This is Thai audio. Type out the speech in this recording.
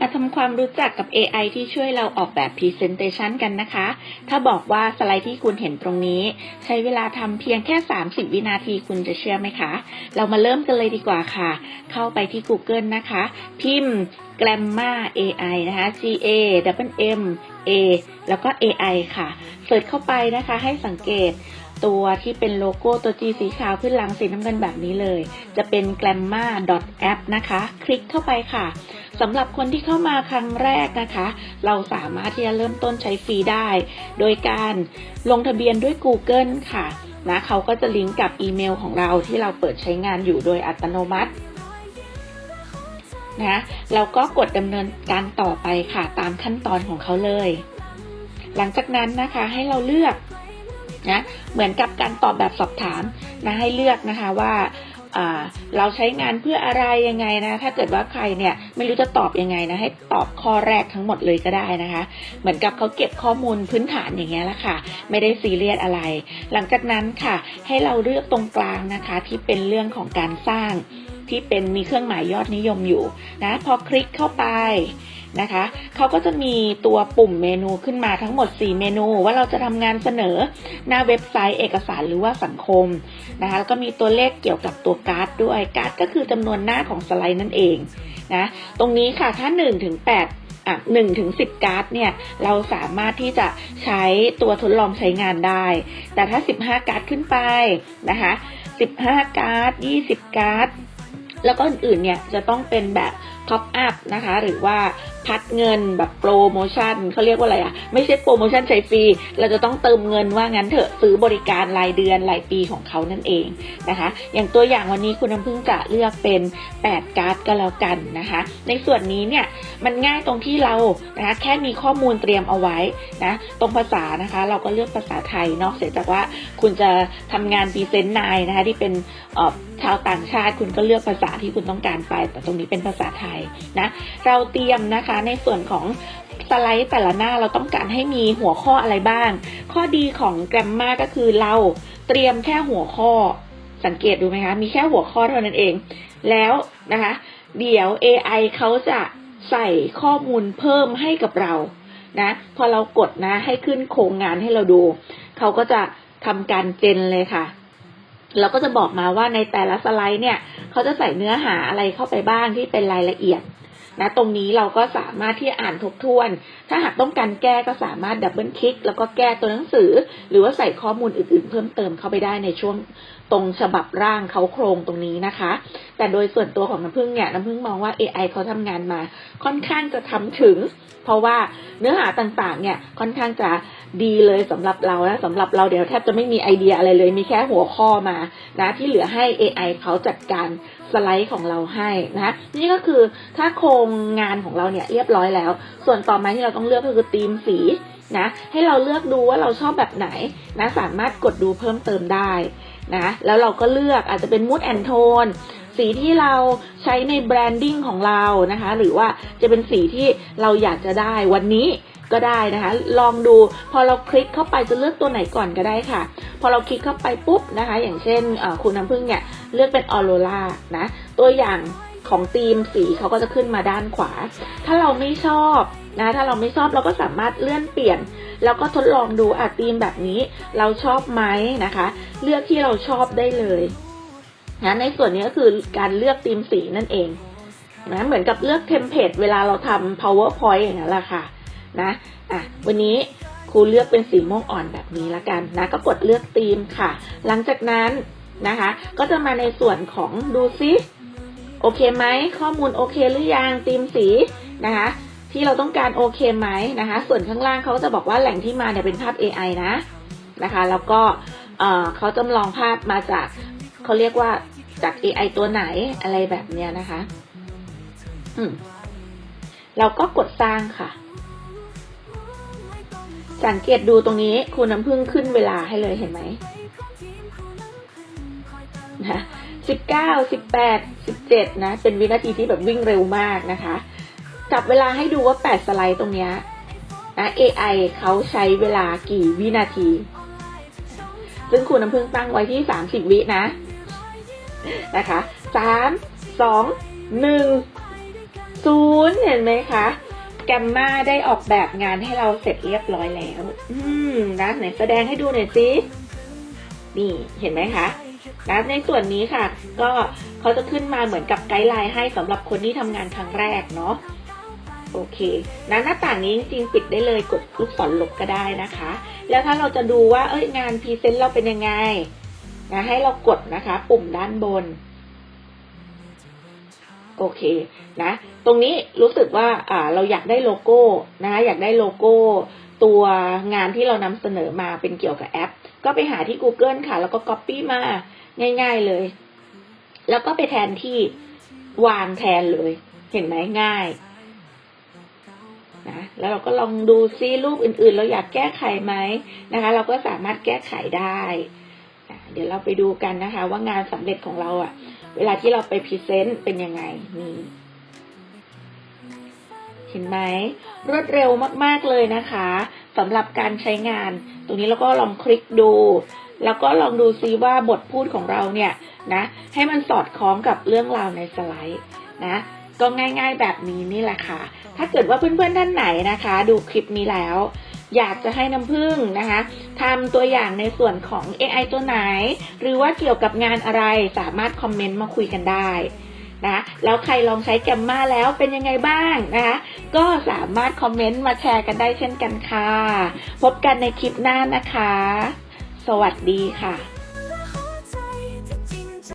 มาทำความรู้จักกับ AI ที่ช่วยเราออกแบบ Presentation กันนะคะ ถ้าบอกว่าสไลด์ที่คุณเห็นตรงนี้ ใช้เวลาทำเพียงแค่ 30 วินาทีคุณจะเชื่อไหมคะ เรามาเริ่มกันเลยดีกว่าค่ะ เข้าไปที่ Google นะคะ พิมพ์ Grammar AI นะคะ G A W M A แล้วก็ AI ค่ะ เสิร์ชเข้าไปนะคะ ให้สังเกตตัวที่เป็นโลโก้ตัว G สีขาวขึ้นหลังสีน้ำเงินแบบนี้เลย จะเป็น Grammar. app นะคะ คลิกเข้าไปค่ะ สำหรับคนที่เข้ามาครั้งแรกนะคะ เราสามารถที่จะเริ่มต้นใช้ฟรีได้ โดยการลงทะเบียนด้วย Google ค่ะนะเขาก็จะลิงก์กับอีเมลของเราที่เราเปิดใช้งานอยู่โดยอัตโนมัตินะแล้วก็กดดำเนินการต่อไปค่ะตามขั้นตอนของเขาเลย หลังจากนั้นนะคะให้เราเลือกนะเหมือนกับการตอบแบบสอบถามนะให้เลือกนะคะว่า เราใช้งานเพื่ออะไรยังไงนะ ถ้าเกิดว่าใครเนี่ยไม่รู้จะตอบยังไงนะ ให้ตอบข้อแรกทั้งหมดเลยก็ได้นะคะ เหมือนกับเขาเก็บข้อมูลพื้นฐานอย่างเงี้ยแหละค่ะ ไม่ได้ซีเรียสอะไร หลังจากนั้นค่ะ ให้เราเลือกตรงกลางนะคะ ที่เป็นเรื่องของการสร้างที่เป็นมีเครื่องหมายยอดนิยมอยู่นะ พอคลิกเข้าไป นะคะเขาก็จะมีตัวปุ่มเมนูขึ้นมาทั้งหมด 4 เมนูว่าเราจะทำงานเสนอหน้าเว็บไซต์เอกสารหรือว่าสังคมนะคะแล้วก็มีตัวเลขเกี่ยวกับตัวการ์ดด้วยการ์ดก็คือจำนวนหน้าของสไลด์นั่นเองนะตรงนี้ค่ะถ้า1ถึง8อะหนึ่งถึงสิบการ์ดเนี่ยเราสามารถที่จะใช้ตัวทดลองใช้งานได้ แต่ถ้าสิบห้าการ์ดขึ้นไปนะคะสิบห้าการ์ดยี่สิบการ์ดแล้วก็อื่นๆเนี่ยจะต้องเป็นแบบท็อปอัพนะคะหรือว่า พัดเงินแบบโปรโมชั่นเขาเรียกว่าอะไรอะไม่ใช่โปรโมชั่นใช้ฟรี เราจะต้องเติมเงินว่างั้นเถอะซื้อบริการรายเดือนรายปีของเขานั่นเองนะคะ อย่างตัวอย่างวันนี้คุณน้ำพึ่งจะเลือกเป็น 8 การ์ดก็แล้วกันนะคะ ในส่วนนี้เนี่ยมันง่ายตรงที่เรานะคะแค่มีข้อมูลเตรียมเอาไว้นะตรงภาษานะคะ เราก็เลือกภาษาไทยนอกเสียจากว่าคุณจะทำงานพรีเซนต์นายนะคะที่เป็นชาวต่างชาติคุณก็เลือกภาษาที่คุณต้องการไป แต่ตรงนี้เป็นภาษาไทยนะเราเตรียมนะคะในส่วนของสไลด์แต่ละหน้าเราต้องการให้มีหัวข้ออะไรบ้าง ข้อดีของแกรมมาก็คือเราเตรียมแค่หัวข้อ สังเกตดูไหมคะ มีแค่หัวข้อเท่านั้นเอง แล้วนะคะ เดี๋ยว AI เขาจะใส่ข้อมูลเพิ่มให้กับเรา นะ พอเรากดนะ ให้ขึ้นโครงงานให้เราดู เขาก็จะทำการเจนเลยค่ะเราก็จะบอกมาว่าในแต่ละสไลด์เนี่ย เขาจะใส่เนื้อหาอะไรเข้าไปบ้างที่เป็นรายละเอียด นะตรงนี้เราก็สามารถที่อ่านทบทวน ถ้าหากต้องการแก้ก็สามารถดับเบิลคลิกแล้วก็แก้ตัวหนังสือ หรือว่าใส่ข้อมูลอื่นๆ เพิ่มเติมเข้าไปได้ในช่วง ตรงฉบับร่างเขาโครงตรงนี้นะคะ แต่โดยส่วนตัวของน้ำพึ่งเนี่ยน้ำพึ่งมองว่า AI เขาทำงานมาค่อนข้างจะทำถึง เพราะว่าเนื้อหาต่างๆ เนี่ยค่อนข้างจะดีเลยสำหรับเรานะสำหรับเราเดี๋ยวแทบจะไม่มีไอเดียอะไรเลย มีแค่หัวข้อมานะที่เหลือให้ AI เขาจัดการสไลด์ของเราให้นะนี่ก็คือถ้าโครงงานของเราเนี่ยเรียบร้อยแล้ว ส่วนต่อมาที่เราต้องเลือกก็คือธีมสีนะให้เราเลือกดูว่าเราชอบแบบไหนนะสามารถกดดูเพิ่มเติมได้ นะแล้วเราก็เลือกอาจจะเป็นมูดแอนโทนสีที่เราใช้ในแบรนดิ้งของเรานะคะ หรือว่าจะเป็นสีที่เราอยากจะได้วันนี้ก็ได้นะคะ ลองดูพอเราคลิกเข้าไปจะเลือกตัวไหนก่อนก็ได้ค่ะ พอเราคลิกเข้าไปปุ๊บนะคะ อย่างเช่นคุณน้ำพึ่งเนี่ยเลือกเป็นออโรรานะ ตัวอย่าง ของธีมสีเขาก็จะขึ้นมาด้านขวา ถ้าเราไม่ชอบนะถ้าเราไม่ชอบเราก็สามารถเลื่อนเปลี่ยน แล้วก็ทดลองดูอะธีมแบบนี้เราชอบไหมนะคะ เลือกที่เราชอบได้เลยนะในส่วนนี้ก็คือการเลือกธีมสีนั่นเองนะเหมือนกับเลือกเทมเพลตเวลาเราทำ powerpoint อย่างนั้นแหละค่ะนะอะวันนี้ครูเลือกเป็นสีม่วงอ่อนแบบนี้ละกันนะก็กดเลือกธีมค่ะ หลังจากนั้นนะคะ ก็จะมาในส่วนของดูซิ โอเคไหมข้อมูลโอเคหรือยังธีมสีนะคะที่เราต้องการโอเคไหมนะคะ ส่วนข้างล่างเขาจะบอกว่าแหล่งที่มาเนี่ยเป็นภาพ AI นะนะคะ แล้วก็เขาจำลองภาพมาจากเขาเรียกว่าจาก AI ตัวไหนอะไรแบบเนี้ยนะคะ อืมเราก็กดสร้างค่ะ สังเกตดูตรงนี้คุณน้ำพึ่งขึ้นเวลาให้เลยเห็นไหมนะสิบเก้าสิบแปดสิบ เจ็ดนะ เป็นวินาทีที่แบบวิ่งเร็วมากนะคะ จับเวลาให้ดูว่าแปดสไลด์ตรงเนี้ยนะ AI เขาใช้เวลากี่วินาที ซึ่งคุณน้ำพึ่งตั้งไว้ที่สามสิบวินะ นะคะสามสองหนึ่งศูนย์เห็นไหมคะแกมมาได้ออกแบบงานให้เราเสร็จเรียบร้อยแล้ว อืมนะไหนแสดงให้ดูหน่อยสิ นี่ เห็นไหมคะนะในส่วนนี้ค่ะ ก็ เขาจะขึ้นมาเหมือนกับไกด์ไลน์ให้สำหรับคนที่ทำงานครั้งแรกเนาะโอเคนะหน้าต่างนี้จริงๆปิดได้เลยกดลูกศรลบก็ได้นะคะ แล้วถ้าเราจะดูว่าเอ้ยงานพรีเซนต์เราเป็นยังไงนะให้เรากดนะคะ ปุ่มด้านบน โอเคนะ ตรงนี้รู้สึกว่าอ่าเราอยากได้โลโก้นะคะอยากได้โลโก้ ตัวงานที่เรานำเสนอมาเป็นเกี่ยวกับแอป ก็ไปหาที่ Google ค่ะ แล้วก็ Copy มาง่าย ๆเลย แล้วก็ไปแทนที่วางแทนเลย เห็นไหมง่ายนะแล้วเราก็ลองดูซิรูปอื่นๆ เราอยากแก้ไขไหมนะคะ เราก็สามารถแก้ไขได้เดี๋ยวเราไปดูกันนะคะ ว่างานสำเร็จของเราอะเวลาที่เราไปพรีเซนต์เป็นยังไงนี่เห็นไหมรวดเร็วมากๆเลยนะคะสำหรับการใช้งาน ตรงนี้เราก็ลองคลิกดู แล้วก็ลองดูซิว่าบทพูดของเราเนี่ยนะให้มันสอดคล้องกับเรื่องราวในสไลด์นะก็ง่าย ๆ แบบนี้นี่แหละค่ะ ถ้าเกิดว่าเพื่อนๆท่านไหนนะคะ ดูคลิปนี้แล้ว อยากจะให้น้ำผึ้งนะคะทำตัวอย่างในส่วนของ AI ตัวไหน หรือว่าเกี่ยวกับงานอะไรสามารถคอมเมนต์มาคุยกันได้นะแล้วใครลองใช้แกมมาแล้วเป็นยังไงบ้างนะคะก็สามารถคอมเมนต์มาแชร์กันได้เช่นกันค่ะ พบกันในคลิปหน้านะคะ สวัสดีค่ะ